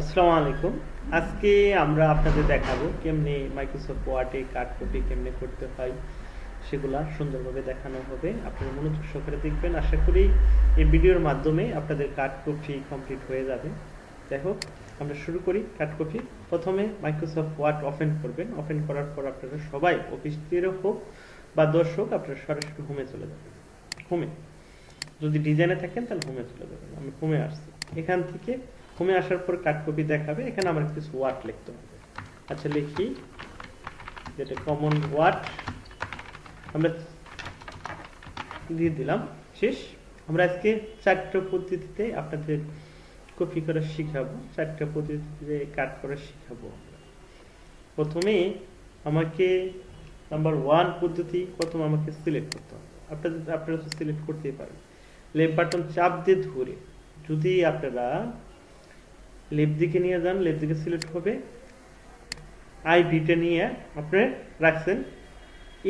আসসালামু আলাইকুম। আজকে আমরা আপনাদের দেখাবো কেমনে মাইক্রোসফট ওয়ার্ডে কার্ড কপি কেমনে করতে হয়, সেগুলা সুন্দরভাবে দেখানো হবে। আপনারা মনোযোগ সহকারে দেখবেন। আশা করি এই ভিডিওর মাধ্যমে আপনাদের কার্ড কপি কমপ্লিট হয়ে যাবে। যাই হোক, আমরা শুরু করি কার্ড কপি প্রথমে মাইক্রোসফট ওয়ার্ড ওপেন করবেন। ওপেন করার পর আপনারা সবাই অফিস থেকে হোক বা দর্শক, আপনারা সরাসরি হোমে চলে যাবেন। হোমে যদি ডিজাইনে থাকেন, তাহলে হোমে চলে যাবেন। আমি হোমে আসছি। এখান থেকে হোমে আসার পর কাট কপি দেখাবে, এখানে আমার কিছু ওয়ার্ড লিখতে হবে। আচ্ছা লিখি। যেটা কমন ওয়ার্ড আমরা দিয়ে দিলাম, শেষ। আমরা আজকে চারটা পদ্ধতিতে আপনাদের কপি করা শিখাবো, চারটা পদ্ধতিতে কাট করা শিখাবো প্রথমে আমাকে নাম্বার ওয়ান পদ্ধতি, প্রথম আমাকে সিলেক্ট করতে হবে। আপনাদের, আপনারা সিলেক্ট করতেই পারেন। লেফট বাটন চাপ দিয়ে ধরে, যদি আপনারা লেফট নিয়ে যান লেফট সিলেক্ট হবে। আই বিটা নিয়ে আপনি রাখছেন।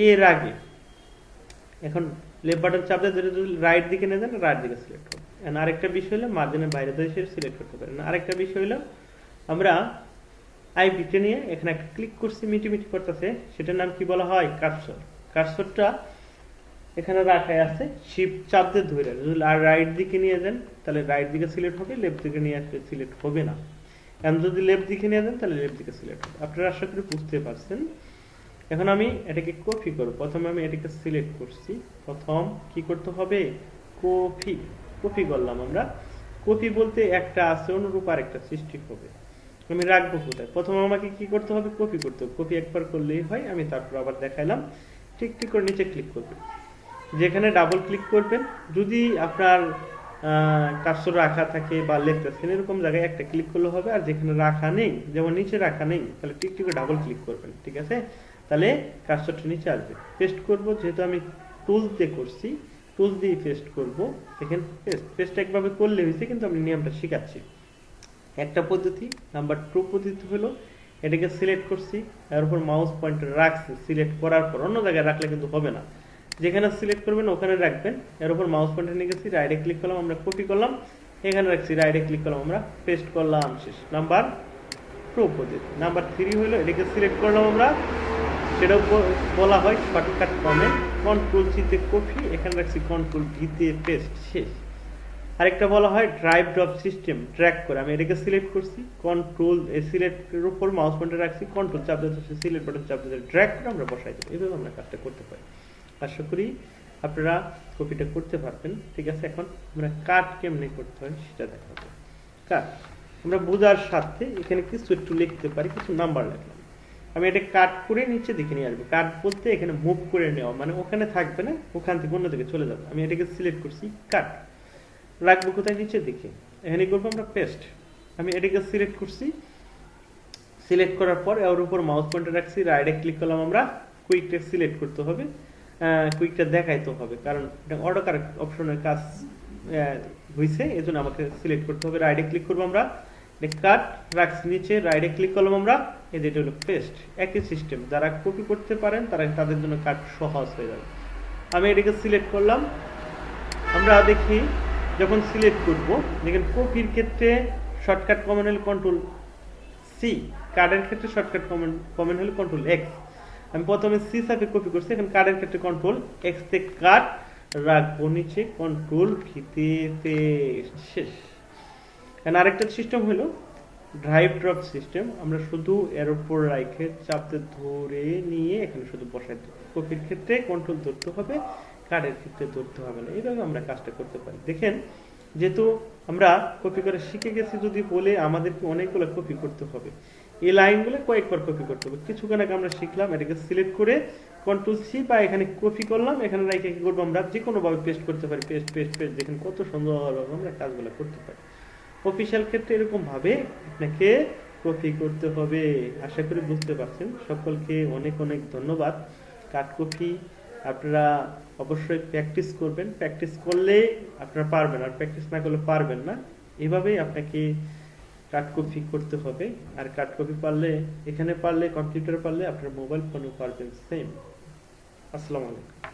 এর আগে এখন লেফট বাটন চাপ দিয়ে যদি রাইট দিকে নিয়ে যান রাইট দিকে সিলেক্ট হবে। আরেকটা বিষয় হলো মার্জিনের বাইরে দিয়ে সিলেক্ট করতে পারেন। আরেকটা বিষয় হলো, আমরা আই বিটে নিয়ে এখানে একটা ক্লিক করছি মিটি মিটি করতেছে। সেটার নাম কি বলা হয়? কারসর কারসরটা এখানে রাখাই আছে। শিপ চাপ দিয়ে ধরে যদি আর রাইট দিকে নিয়ে যান, তাহলে রাইট দিকে সিলেক্ট হবে লেফট দিকে নিয়ে আসলে সিলেক্ট হবে না। এখন যদি লেফট দিকে নিয়ে যান, তাহলে লেফট দিকে সিলেক্ট হবে। আপনারা আশা করি বুঝতে পারছেন। এখন আমি এটাকে কপি করব। প্রথমে আমি এটাকে সিলেক্ট করছি। প্রথম কি করতে হবে? কপি কপি করলাম আমরা। কপি বলতে একটা আছে, অনুরূপ আর একটা সৃষ্টি হবে। আমি রাখব কোথায়? প্রথমে আমাকে কি করতে হবে? কপি করতে হবে। কপি একবার করলেই হয়। আমি তারপর আবার দেখাইলাম। ঠিক ঠিক করে নিচে ক্লিক করবেন? যেখানে ডাবল ক্লিক করবেন, যদি আপনার কার্সর রাখা থাকে বা লিখতেছেন এরকম জায়গায় একটা ক্লিক করলে হবে, আর যেখানে রাখা নেই, যেমন নিচে রাখা নেই, তাহলে টিক টিকে ডাবল ক্লিক করবেন, ঠিক আছে? তাহলে কার্সরটা নিচে আসবে। পেস্ট করব, যেহেতু আমি টুলস দিয়ে করছি টুলস দিয়ে পেস্ট করব এখানে পেস্ট পেস্ট একভাবে করলে হয়েছে, কিন্তু আমি নিয়মটা শিখাচ্ছি। একটা পদ্ধতি নাম্বার টু পদ্ধতি হলো, এটাকে সিলেক্ট করছি, এর উপর মাউস পয়েন্টার রাখছি সিলেক্ট করার পর অন্য জায়গায় রাখলে কিন্তু হবে না। যেখানে সিলেক্ট করবেন, ওখানে রাখবেন। এর উপর মাউস পয়েন্টার নিয়ে গেছি রাইটে ক্লিক করলাম, আমরা কপি করলাম। এখানে রাখছি রাইটে ক্লিক করলাম, আমরা পেস্ট করলাম, শেষ। নাম্বার টু পদ্ধতি নাম্বার থ্রি হলো, এটাকে সিলেক্ট করলাম আমরা। সেটাও বলা হয় শর্টকাট কমেন্ট কন্ট্রোল সিতে কপি এখানে রাখছি কন্ট্রোল ভিতে পেস্ট শেষ। আরেকটা বলা হয় ড্রাইভ ড্রপ সিস্টেম ট্র্যাক করে। আমি এটাকে সিলেক্ট করছি কন্ট্রোল সিলেক্টের উপর মাউস পয়েন্টার রাখছি কন্ট্রোল চাপ দিতে সিলেক্ট বাটন চাপ দিতে ড্র্যাগ করে আমরা বসাই দেবো। এভাবে আমরা কাজটা করতে পারি। আশা করি আপনারা কপিটা করতে পারবেন। ঠিক আছে, এখন আমরা কাট কেমনে করতে হয় সেটা দেখাবো। কাট আমরা বোঝার সাথে এখানে কিছু একটু লিখতে পারি, কিছু নাম্বার লিখলাম। আমি এটা কাট করে নিচে দিকে নিয়ে আসব। কাট বলতে এখানে মুভ করে নেওয়া মানে ওখানে থাকবে না, ওখান থেকে অন্য দিকে চলে যাবে। আমি এটাকে সিলেক্ট করছি, কাট। রাখব কোথায়? নিচে দিকে। এখানে করব আমরা পেস্ট আমি এটাকে সিলেক্ট করছি। সিলেক্ট করার পর এর উপর মাউস পয়েন্টার রাখছি রাইটে ক্লিক করলাম আমরা কুইকটা সিলেক্ট করতে হবে। কুইকটা দেখাইতে হবে। কারণ এটা অটো কারেক্ট অপশনের কাজ হয়েছে এই জন্য আমাকে সিলেক্ট করতে হবে। রাইটে ক্লিক করব আমরা। কাট রাখছি নিচে রাইটে ক্লিক করলাম আমরা। এই যেটা হলো পেস্ট একই সিস্টেম যারা কপি করতে পারেন, তারা তাদের জন্য কাট সহজ হয়ে যাবে। আমি এটাকে সিলেক্ট করলাম। আমরা দেখি, যখন সিলেক্ট করব, দেখেন কপির ক্ষেত্রে শর্টকাট কমেন্ট হলে কন্ট্রোল সি কার্ডের ক্ষেত্রে শর্টকাট কমেন্ট কমেন্ট হলে কন্ট্রোল এক্স আমি প্রথমে সি সাথে কপি করছি, এখন কার্ডের ক্ষেত্রে কন্ট্রোল এক্স থেকে কাট রাখব নিচে কন্ট্রোল ভিতে শেষ। এখন আরেকটা সিস্টেম হলো ড্রাইভ ড্রপ সিস্টেম আমরা শুধু এর উপর রাইখে চাপতে ধরে নিয়ে এখানে শুধু বসাই দেবো। কপির ক্ষেত্রে কন্ট্রোল ধরতে হবে কার্ডের ক্ষেত্রে ধরতে হবে না। এইভাবে আমরা কাজটা করতে পারি। দেখেন, যেহেতু আমরা কপি করে শিখে গেছি, যদি বলে আমাদেরকে অনেকগুলো কপি করতে হবে। এই লাইনগুলো কয়েকবার কপি করতে হবে। কিছুক্ষণ আগে আমরা শিখলাম, এটাকে সিলেক্ট করে কন্ট্রোল সি বা এখানে কপি করলাম, এখানে রাইখে কি করব আমরা। যে কোনো ভাবে পেস্ট করতে পারি পেস্ট পেস্ট পেস্ট দেখেন কত সুন্দরভাবে আমরা কাজগুলো করতে পারি। অফিসিয়াল ক্ষেত্রে এরকমভাবে আপনাকে কপি করতে হবে। আশা করি বুঝতে পারছেন। সকলকে অনেক অনেক ধন্যবাদ। কাট কপি আপনারা অবশ্যই প্র্যাকটিস করবেন। প্র্যাকটিস করলে আপনারা পারবেন, আর প্র্যাকটিস না করলে পারবেন না। এভাবেই আপনাকে কাট কপি করতে হবে। আর কাট কপি পারলে, এখানে পারলে কম্পিউটার পারলে আপনার মোবাইল ফোনেও পারবেন সেম আসসালামু আলাইকুম।